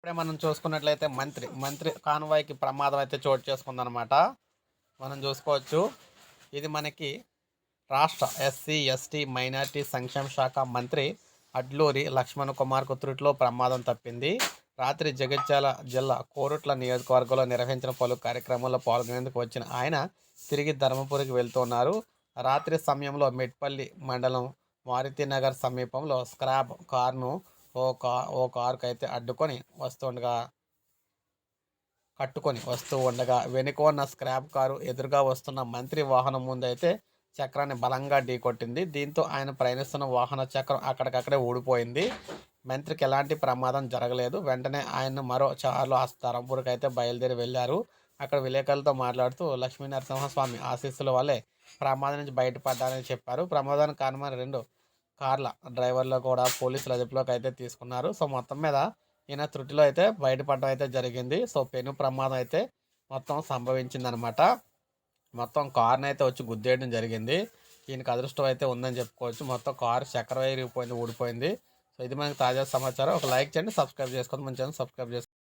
ఇప్పుడే మనం చూసుకున్నట్లయితే మంత్రి మంత్రి కాన్వాయ్కి ప్రమాదం అయితే చోటు చేసుకుందనమాట మనం చూసుకోవచ్చు. ఇది మనకి రాష్ట్ర ఎస్సీ ఎస్టీ మైనార్టీ సంక్షేమ శాఖ మంత్రి అడ్లూరి లక్ష్మణ్ కుమార్ కుత్రుట్లో ప్రమాదం తప్పింది. రాత్రి జగిత్యాల జిల్లా కోరుట్ల నియోజకవర్గంలో నిర్వహించిన పలు కార్యక్రమాల్లో పాల్గొనేందుకు వచ్చిన ఆయన తిరిగి ధర్మపురికి వెళ్తున్నారు. రాత్రి సమయంలో మెట్పల్లి మండలం మారుతినగర్ సమీపంలో స్క్రాప్ కార్ను ఓ కా ఓ కారుకు అయితే అడ్డుకొని వస్తుండగా కట్టుకొని వస్తూ ఉండగా వెనుక ఉన్న స్క్రాప్ కారు ఎదురుగా వస్తున్న మంత్రి వాహనం ముందు అయితే చక్రాన్ని బలంగా ఢీకొట్టింది. దీంతో ఆయన ప్రయాణిస్తున్న వాహన చక్రం అక్కడికక్కడే ఊడిపోయింది. మంత్రికి ఎలాంటి ప్రమాదం జరగలేదు. వెంటనే ఆయన మరో చార్లు ఆ ధరంపూర్కి అయితే బయలుదేరి వెళ్ళారు. అక్కడ విలేకరులతో మాట్లాడుతూ లక్ష్మీ నరసింహస్వామి ఆశీస్సుల వల్లే ప్రమాదం నుంచి బయటపడ్డారని చెప్పారు. ప్రమాదానికి కారణమైన రెండు కార్ల డ్రైవర్లు కూడా పోలీసుల అదుపులోకి అయితే తీసుకున్నారు. సో మొత్తం మీద ఈయన త్రుటిలో అయితే బయటపడడం అయితే జరిగింది. సో పెను ప్రమాదం అయితే మొత్తం సంభవించిందనమాట. మొత్తం కార్ని అయితే వచ్చి గుద్దేయడం జరిగింది. ఈయనకు అదృష్టం అయితే ఉందని చెప్పుకోవచ్చు. మొత్తం కారు చక్ర వైరిగిపోయింది ఊడిపోయింది. సో ఇది మనకి తాజా సమాచారం. ఒక లైక్ చేయండి సబ్స్క్రైబ్ చేసుకోండి. మన ఛానల్ సబ్స్క్రైబ్ చేసుకోండి.